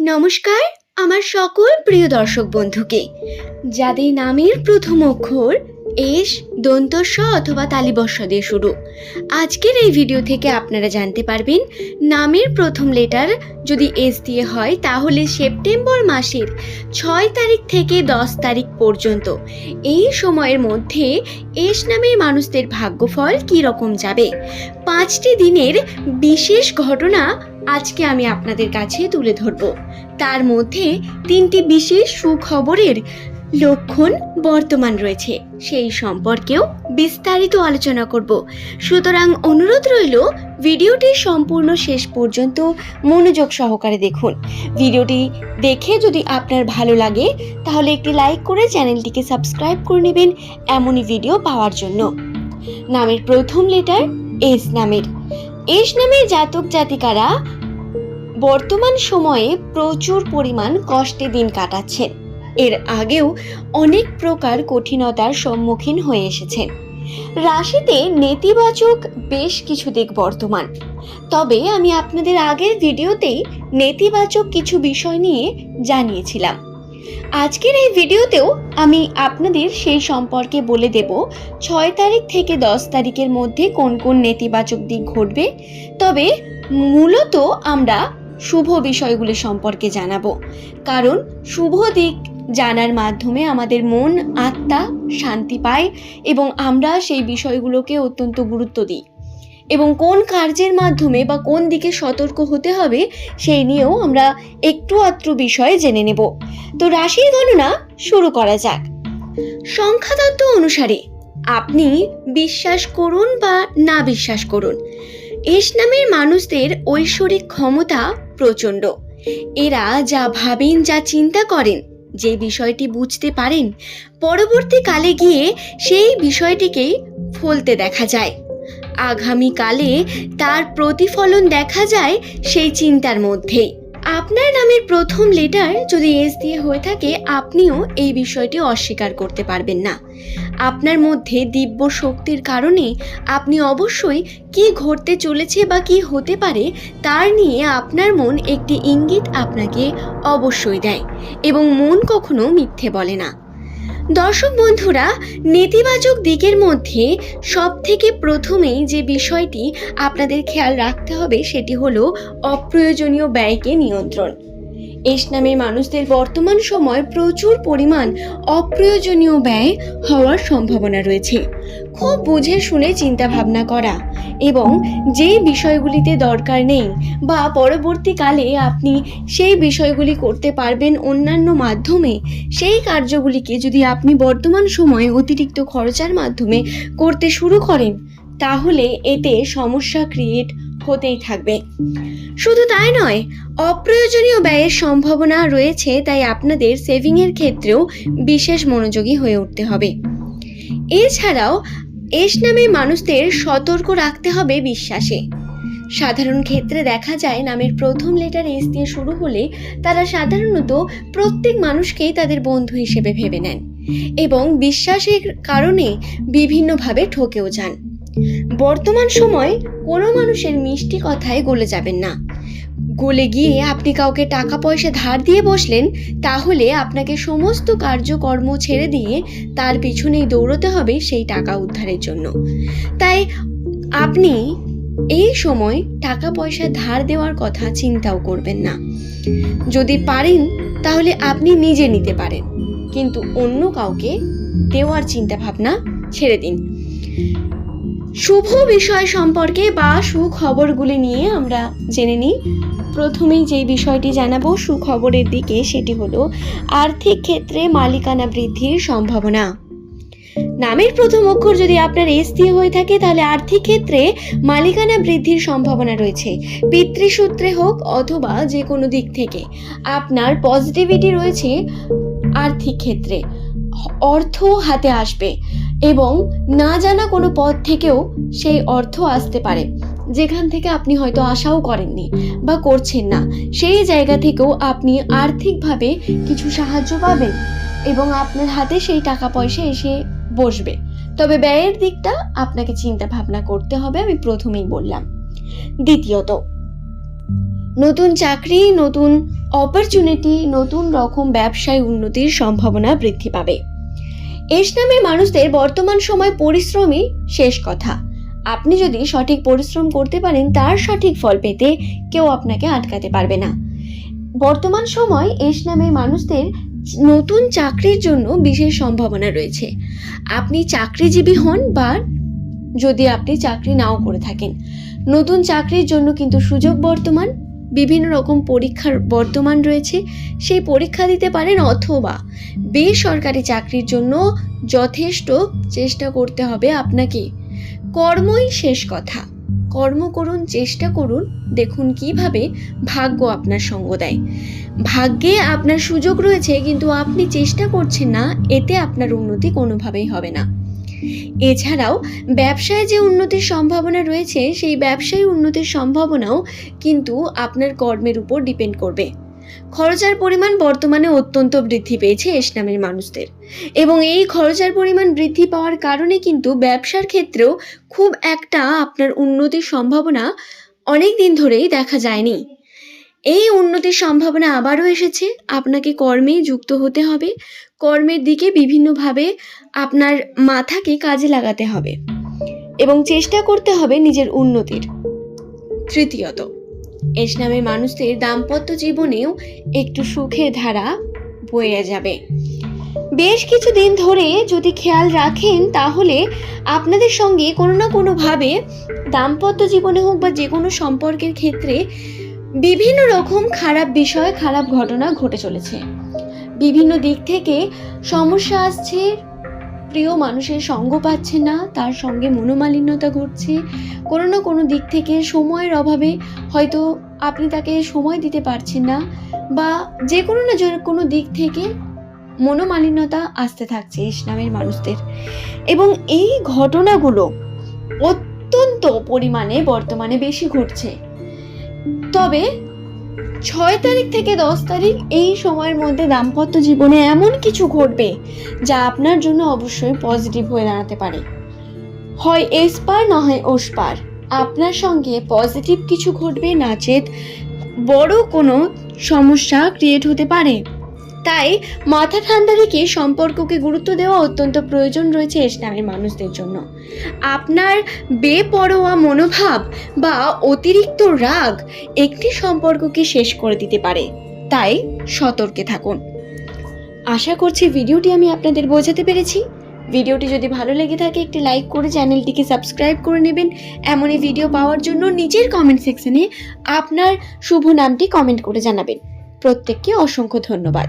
নমস্কার, আমার সকল প্রিয় দর্শক বন্ধুকে। যাদের নামের প্রথম অক্ষর এস দন্ত স অথবা তালিবর্ষ দিয়ে শুরু। আজকের এই ভিডিও থেকে আপনারা জানতে পারবেন, নামের প্রথম লেটার যদি এস দিয়ে হয়, তাহলে সেপ্টেম্বর মাসের ছয় তারিখ থেকে দশ তারিখ পর্যন্ত এই সময়ের মধ্যে এস নামের মানুষদের ভাগ্যফল কী রকম যাবে? পাঁচটি দিনের বিশেষ ঘটনা আজকে আমি আপনাদের কাছে তুলে ধরব। তার মধ্যে তিনটি বিশেষ সুখবরের লক্ষণ বর্তমান রয়েছে। সেই সম্পর্কেও বিস্তারিত আলোচনা করব। সুতরাং অনুরোধ রইল, ভিডিওটি সম্পূর্ণ শেষ পর্যন্ত মনোযোগ সহকারে দেখুন। ভিডিওটি দেখে যদি আপনার ভালো লাগে, তাহলে একটি লাইক করে চ্যানেলটিকে সাবস্ক্রাইব করে নেবেন এমনই ভিডিও পাওয়ার জন্য। নামের প্রথম লেটার এস নামের। এস নামের জাতক জাতিকারা বর্তমান সময়ে প্রচুর পরিমাণ কষ্টে দিন কাটাচ্ছেন। এর আগেও অনেক প্রকার কঠিনতার সম্মুখীন হয়ে এসেছেন। রাশিতে নেতিবাচক বেশ কিছু দিক বর্তমান। তবে আমি আপনাদের আগের ভিডিওতেই নেতিবাচক কিছু বিষয় নিয়ে জানিয়েছিলাম। আজকের এই ভিডিওতেও আমি আপনাদের সেই সম্পর্কে বলে দেব, ছয় তারিখ থেকে দশ তারিখের মধ্যে কোন কোন নেতিবাচক দিক ঘটবে। তবে মূলত আমরা শুভ বিষয়গুলি সম্পর্কে জানাব। কারণ শুভ দিক জানার মাধ্যমে আমাদের মন, আত্মা শান্তি পায় এবং আমরা সেই বিষয়গুলোকে অত্যন্ত গুরুত্ব দিই। এবং কোন কার্যের মাধ্যমে বা কোন দিকে সতর্ক হতে হবে, সেই নিয়েও আমরা একটু আত্র বিষয়ে জেনে নেব। তো রাশির গণনা শুরু করা যাক। সংখ্যাতত্ত্ব অনুসারে আপনি বিশ্বাস করুন বা না বিশ্বাস করুন, এস নামের মানুষদের ঐশ্বরিক ক্ষমতা প্রচণ্ড। এরা যা ভাবেন, যা চিন্তা করেন, যে বিষয়টি বুঝতে পারেন, পরবর্তীকালে গিয়ে সেই বিষয়টিকেই ফলতে দেখা যায়। আগামীকালে তার প্রতিফলন দেখা যায় সেই চিন্তার মধ্যেই। আপনার নামের প্রথম লেটার যদি এস দিয়ে হয়ে থাকে, আপনিও এই বিষয়টি অস্বীকার করতে পারবেন না। আপনার মধ্যে দিব্য শক্তির কারণে আপনি অবশ্যই কি ঘটতে চলেছে বা কি হতে পারে, তার নিয়ে আপনার মন একটি ইঙ্গিত আপনাকে অবশ্যই দেয় এবং মন কখনো মিথ্যে বলে না। দর্শক বন্ধুরা, নেতিবাচক দিকের মধ্যে সব থেকে প্রথমেই যে বিষয়টি আপনাদের খেয়াল রাখতে হবে সেটি হলো অপ্রয়োজনীয় ব্যয়কে নিয়ন্ত্রণ। এস মানুষদের বর্তমান সময় প্রচুর পরিমাণ অপ্রয়োজনীয় ব্যয় হওয়ার সম্ভাবনা রয়েছে। খুব বুঝে শুনে চিন্তা ভাবনা করা এবং যে বিষয়গুলিতে দরকার নেই বা পরবর্তীকালে আপনি সেই বিষয়গুলি করতে পারবেন অন্যান্য মাধ্যমে, সেই কার্যগুলিকে যদি আপনি বর্তমান সময়ে অতিরিক্ত খরচার মাধ্যমে করতে শুরু করেন, তাহলে এতে সমস্যা ক্রিয়েট হতেই থাকবে। শুধু তাই নয়, অপ্রয়োজনীয় ব্যয়ের সম্ভাবনা রয়েছে, তাই আপনাদের সেভিংয়ের ক্ষেত্রেও বিশেষ মনোযোগী হয়ে উঠতে হবে। এছাড়াও এস নামে মানুষদের সতর্ক রাখতে হবে বিশ্বাসে। সাধারণ ক্ষেত্রে দেখা যায়, নামের প্রথম লেটার এস দিয়ে শুরু হলে তারা সাধারণত প্রত্যেক মানুষকেই তাদের বন্ধু হিসেবে ভেবে নেন এবং বিশ্বাসের কারণে বিভিন্নভাবে ঠকেও যান। বর্তমান সময় কোনো মানুষের মিষ্টি কথায় গলে যাবেন না। গলে গিয়ে আপনি কাউকে টাকা পয়সা ধার দিয়ে বসলেন, তাহলে আপনাকে সমস্ত কার্যকর্ম ছেড়ে দিয়ে তার পিছনেই দৌড়তে হবে সেই টাকা উদ্ধারের জন্য। তাই আপনি এই সময় টাকা পয়সা ধার দেওয়ার কথা চিন্তাও করবেন না। যদি পারেন, তাহলে আপনি নিজে নিতে পারেন। কিন্তু অন্য কাউকে দেওয়ার চিন্তা ভাবনা ছেড়ে দিন। শুভ বিষয় সম্পর্কে বা সুখবরগুলি নিয়ে আমরা জেনে নিই। প্রথমেই যেই বিষয়টি জানাব সুখবরের দিকে সেটি হলো আর্থিক ক্ষেত্রে মালিকানা বৃদ্ধির সম্ভাবনা। নামের প্রথম অক্ষর যদি আপনার এস দিয়ে হয়ে থাকে তাহলে আর্থিক ক্ষেত্রে মালিকানা বৃদ্ধির সম্ভাবনা রয়েছে। পিতৃসূত্রে হোক অথবা যে কোনো দিক থেকে আপনার পজিটিভিটি রয়েছে আর্থিক ক্ষেত্রে। অর্থ হাতে আসবে। এবং না জানা কোনো পথ থেকেও সেই অর্থ আসতে পারে, যেখান থেকে আপনি হয়তো আশাও করেননি বা করছেন না। সেই জায়গা থেকেও আপনি আর্থিকভাবে কিছু সাহায্য পাবেন এবং আপনার হাতে সেই টাকা পয়সা এসে বসবে। তবে ব্যয়ের দিকটা আপনাকে চিন্তা ভাবনা করতে হবে, আমি প্রথমেই বললাম। দ্বিতীয়ত, নতুন চাকরি, নতুন অপরচুনিটি নতুন রকম ব্যবসায় উন্নতির সম্ভাবনা বৃদ্ধি পাবে। এস নামের মানুষদের বর্তমান সময় পরিশ্রমই শেষ কথা। আপনি যদি সঠিক পরিশ্রম করতে পারেন, তার সঠিক ফল পেতে কেউ আপনাকে আটকাতে পারবে না। বর্তমান সময় এস নামের মানুষদের নতুন চাকরির জন্য বিশেষ সম্ভাবনা রয়েছে। আপনি চাকরিজীবী হন বা যদি আপনি চাকরি নাও করে থাকেন। নতুন চাকরির জন্য কিন্তু সুযোগ বর্তমান, বিভিন্ন রকম পরীক্ষার বর্তমান রয়েছে। সেই পরীক্ষা দিতে পারেন অথবা বেসরকারি চাকরির জন্য যথেষ্ট চেষ্টা করতে হবে আপনাকে। কর্মই শেষ কথা। কর্ম করুন, চেষ্টা করুন, দেখুন কীভাবে ভাগ্য আপনার সঙ্গ দেয়। ভাগ্যে আপনার সুযোগ রয়েছে, কিন্তু আপনি চেষ্টা করছেন না, এতে আপনার উন্নতি কোনোভাবেই হবে না। এছাড়াও, ব্যবসায় যে উন্নতির সম্ভাবনা রয়েছে, সেই ব্যবসায় উন্নতির সম্ভাবনাও কিন্তু আপনার কর্মের উপর ডিপেন্ড করবে। খরচার পরিমাণ বর্তমানে অত্যন্ত বৃদ্ধি পেয়েছে এস নামের মানুষদের। এবং এই খরচার পরিমাণ বৃদ্ধি পাওয়ার কারণে কিন্তু ব্যবসার ক্ষেত্রেও খুব একটা আপনার উন্নতির সম্ভাবনা অনেক দিন ধরেই দেখা যায়নি। এই উন্নতির সম্ভাবনা আবারও এসেছে। আপনাকে কর্মে যুক্ত হতে হবে। কর্মের দিকে বিভিন্নভাবে আপনার মাথাকে কাজে লাগাতে হবে। এবং চেষ্টা করতে হবে নিজের উন্নতির। তৃতীয়ত এস মানুষদের দাম্পত্য জীবনেও একটু সুখের ধারা বয়ে যাবে। বেশ কিছু দিন ধরে যদি খেয়াল রাখেন, তাহলে আপনাদের সঙ্গে কোনো না কোনোভাবে দাম্পত্য জীবনে হোক বা যে কোনো সম্পর্কের ক্ষেত্রে বিভিন্ন রকম খারাপ বিষয়, খারাপ ঘটনা ঘটে চলেছে। বিভিন্ন দিক থেকে সমস্যা আসছে প্রিয় মানুষের সঙ্গ পাচ্ছে না, তার সঙ্গে মনোমালিন্যতা ঘটছে। কোনো না কোনো দিক থেকে সময়ের অভাবে হয়তো আপনি তাকে সময় দিতে পারছেন না বা যে কোনো না যে কোনো দিক থেকে মনোমালিন্যতা আসতে থাকছে ইসলামের মানুষদের। এবং এই ঘটনাগুলো অত্যন্ত পরিমাণে বর্তমানে বেশি ঘটছে। তবে ছয় তারিখ থেকে দশ তারিখ এই সময়ের মধ্যে দাম্পত্য জীবনে এমন কিছু ঘটবে যা আপনার জন্য অবশ্যই পজিটিভ হয়ে দাঁড়াতে পারে। হয় এসপার, না হয় ওসপার। আপনার সঙ্গে পজিটিভ কিছু ঘটবে নাচেত বড় কোনো সমস্যা ক্রিয়েট হতে পারে। তাই মাথা ঠান্ডা রেখে সম্পর্ককে গুরুত্ব দেওয়া অত্যন্ত প্রয়োজন রয়েছে ইসলামের মানুষদের জন্য। আপনার বেপরোয়া মনোভাব বা অতিরিক্ত রাগ একটি সম্পর্ককে শেষ করে দিতে পারে। তাই সতর্কে থাকুন। আশা করছি ভিডিওটি আমি আপনাদের বোঝাতে পেরেছি। ভিডিওটি যদি ভালো লেগে থাকে, একটি লাইক করে চ্যানেলটিকে সাবস্ক্রাইব করে নেবেন। এমনই ভিডিও পাওয়ার জন্য নিচের কমেন্ট সেকশনে আপনার শুভ নামটি কমেন্ট করে জানাবেন। প্রত্যেককে অসংখ্য ধন্যবাদ।